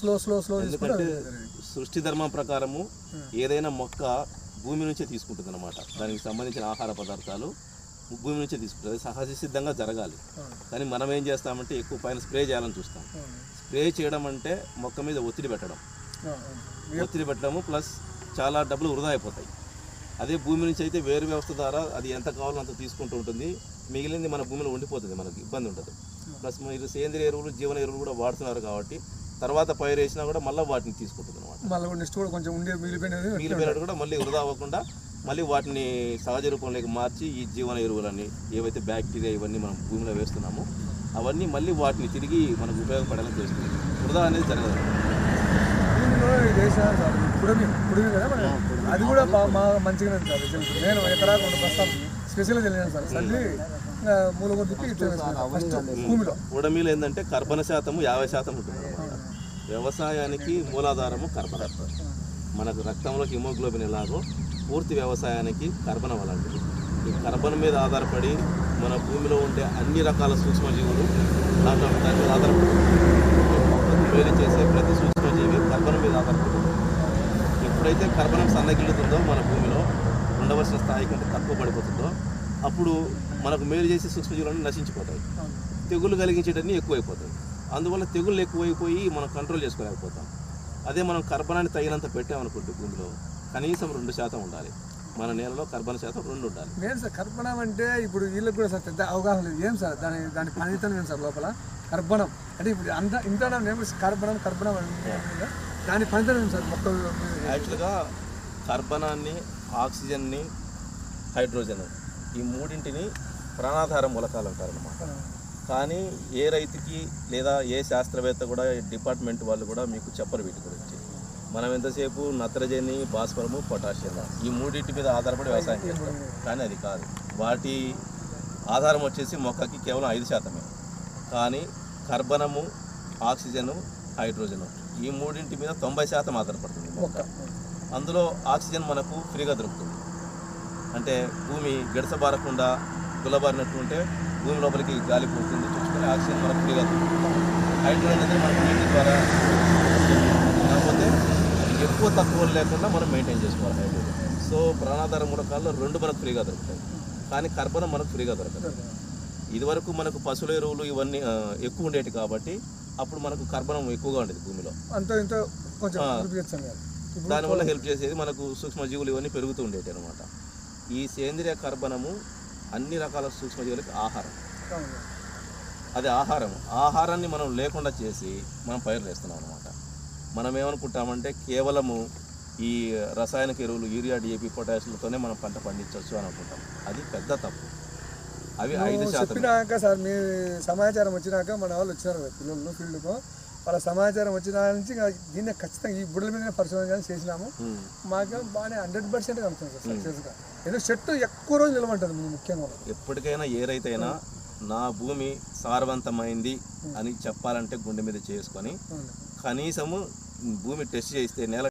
Slow slow slow ఎందుకంటే సృష్టి ధర్మం ప్రకారము ఏదైనా మొక్క భూమి నుంచే తీసుకుంటుంది అనమాట దానికి సంబంధించిన ఆహార పదార్థాలు భూమి నుంచే తీసుకుంటుంది. సహజ సిద్ధంగా జరగాలి. కానీ మనం ఏం చేస్తామంటే ఎక్కువ పైన స్ప్రే చేయాలని చూస్తాం. స్ప్రే చేయడం అంటే మొక్క మీద ఒత్తిడి పెట్టడం. ఒత్తిడి పెట్టడము ప్లస్ చాలా డబ్బులు వృధా అయిపోతాయి. అదే భూమి నుంచి అయితే వేరు వ్యవస్థ ద్వారా అది ఎంత కావాలో అంత తీసుకుంటూ ఉంటుంది. మిగిలింది మన భూమిలో ఉండిపోతుంది. మనకి ఇబ్బంది ఉంటుంది ప్లస్ మీరు సేంద్రియ ఎరువులు జీవన ఎరువులు కూడా వాడుతున్నారు కాబట్టి తర్వాత పైరు వేసినా కూడా మళ్ళీ వాటిని తీసుకుంటుంది అనమాట మళ్ళీ నెక్స్ట్ కూడా కొంచెం ఉండే మిగిలిపోయినది మిగిలిపోయినట్టు కూడా మళ్ళీ వృధా అవ్వకుండా మళ్ళీ వాటిని సహజ రూపంలోకి మార్చి ఈ జీవన ఎరువులని ఏవైతే బ్యాక్టీరియా ఇవన్నీ మనం భూమిలో వేస్తున్నామో అవన్నీ మళ్ళీ వాటిని తిరిగి మనకు ఉపయోగపడేలా చేస్తుంది. వృధా అనేది జరగదు. అది కూడా మంచిగానే సార్ నేను రెండు బస్తాలు స్పెషల్గా తెలియదు సార్. చల్లి ఫస్ట్ భూమిలో. ఉడమీలు ఏంటంటే కర్బన శాతము యాభై శాతం ఉంటుంది వ్యవసాయానికి మూలాధారము కర్బన మనకు రక్తంలో హిమోగ్లోబిన్ ఎలాగో పూర్తి వ్యవసాయానికి కర్బనం అలాంటిది ఈ కర్బనం మీద ఆధారపడి మన భూమిలో ఉండే అన్ని రకాల సూక్ష్మజీవులు దాంట్లో దాని మీద ఆధారపడుతుంది వేలు మేలు చేసే ప్రతి సూక్ష్మజీవి కర్బనం మీద ఆధారపడుతుంది ఎప్పుడైతే కర్బనం సన్నగిల్లుతుందో మన భూమిలో ఉండవలసిన స్థాయి కంటే తక్కువ పడిపోతుందో అప్పుడు మనకు మేలు చేసే సూక్ష్మజీవులన్నీ నశించిపోతాయి. తెగులు కలిగించేటన్నీ ఎక్కువైపోతాయి. అందువల్ల తెగుళ్ళు ఎక్కువైపోయి మనం కంట్రోల్ చేసుకోలేకపోతాం. అదే మనం కర్బనాన్ని తగినంత పెట్టామనుకుంటే భూమిలో కనీసం రెండు శాతం ఉండాలి. మన నేలలో కర్బన శాతం రెండు ఉండాలి. నేను సార్ కర్బనం అంటే ఇప్పుడు వీళ్ళకి కూడా సార్ పెద్ద అవగాహన లేదు. ఏం సార్? దాని దాని పనితనం ఏం సార్ లోపల? కర్బనం. అంటే ఇప్పుడు అంత ఇంత కర్బనం కర్బనం దాని పనితనం ఏం సార్? మొక్క యాక్చువల్గా కర్బనాన్ని ఆక్సిజన్ని హైడ్రోజన్ ఈ మూడింటిని ప్రాణాధార మూలకాలు అంటారనమాట కానీ ఏ రైతుకి లేదా ఏ శాస్త్రవేత్త కూడా డిపార్ట్మెంట్ వాళ్ళు కూడా మీకు చెప్పరు వీటి గురించి. మనం ఎంతసేపు నత్రజని భాస్వరము పొటాషియం ఈ మూడింటి మీద ఆధారపడి వ్యవసాయం చేస్తాం. కానీ అది కాదు. వాటి ఆధారం వచ్చేసి మొక్కకి కేవలం ఐదు శాతమే. కానీ కర్బనము ఆక్సిజను హైడ్రోజను. ఈ మూడింటి మీద తొంభై శాతం ఆధారపడుతుంది మొక్క. అందులో ఆక్సిజన్ మనకు ఫ్రీగా దొరుకుతుంది. అంటే భూమి గడసబారకుండా గుల్లబారినట్టు ఉంటే భూమి లోపలికి గాలి పోతుంది. చూసుకొని ఆక్సిజన్ మనకు ఫ్రీగా దొరుకుతుంది. హైడ్రోజన్ అనేది మనకు నీటి ద్వారా కాకపోతే ఎక్కువ తక్కువ లేకుండా మనం మెయింటైన్ చేసుకోవాలి హైడ్రోజన్. సో ప్రాణాధార మూలకాల్లో రెండు మనకు ఫ్రీగా దొరుకుతాయి. కానీ కర్బనం మనకు ఫ్రీగా దొరకదు. ఇదివరకు మనకు పశువుల ఎరువులు ఇవన్నీ ఎక్కువ ఉండేవి కాబట్టి అప్పుడు మనకు కర్బనం ఎక్కువగా ఉండేది భూమిలో. దానివల్ల హెల్ప్ చేసేది మనకు సూక్ష్మజీవులు ఇవన్నీ పెరుగుతూ ఉండేవి అనమాట ఈ సేంద్రియ కర్బనము అన్ని రకాల సూక్ష్మజీవులకి ఆహారం. అది ఆహారం. ఆహారాన్ని మనం లేకుండా చేసి మనం పైరు వేస్తున్నాం అనమాట మనం ఏమనుకుంటామంటే కేవలము ఈ రసాయనిక ఎరువులు యూరియా డిఏపి పొటాషియంతోనే మనం పంట పండించవచ్చు అని అనుకుంటాం. అది పెద్ద తప్పు. అవి ఐదు శాతం సార్ మీ సమాచారం వచ్చినాక మన వాళ్ళు వచ్చినారు కదా పిల్లలు ఫీల్డ్కు. వాళ్ళ సమాచారం వచ్చిన నుంచి దీన్ని ఖచ్చితంగా ఈ బుడ్డల మీద పరిశోధన చేసినాము. మాకేం బాగానే హండ్రెడ్ పర్సెంట్ కలుగుతుంది సార్ సక్సెస్గా ఏదో చెట్టు ఎక్కువ రోజులు నిలబడుతుంది ముఖ్యంగా. ఎప్పటికైనా ఏ రైతైనా నా భూమి సారవంతమైంది అని చెప్పాలంటే గుండె మీద చేసుకొని. కనీసము భూమి టెస్ట్ చేస్తే నేల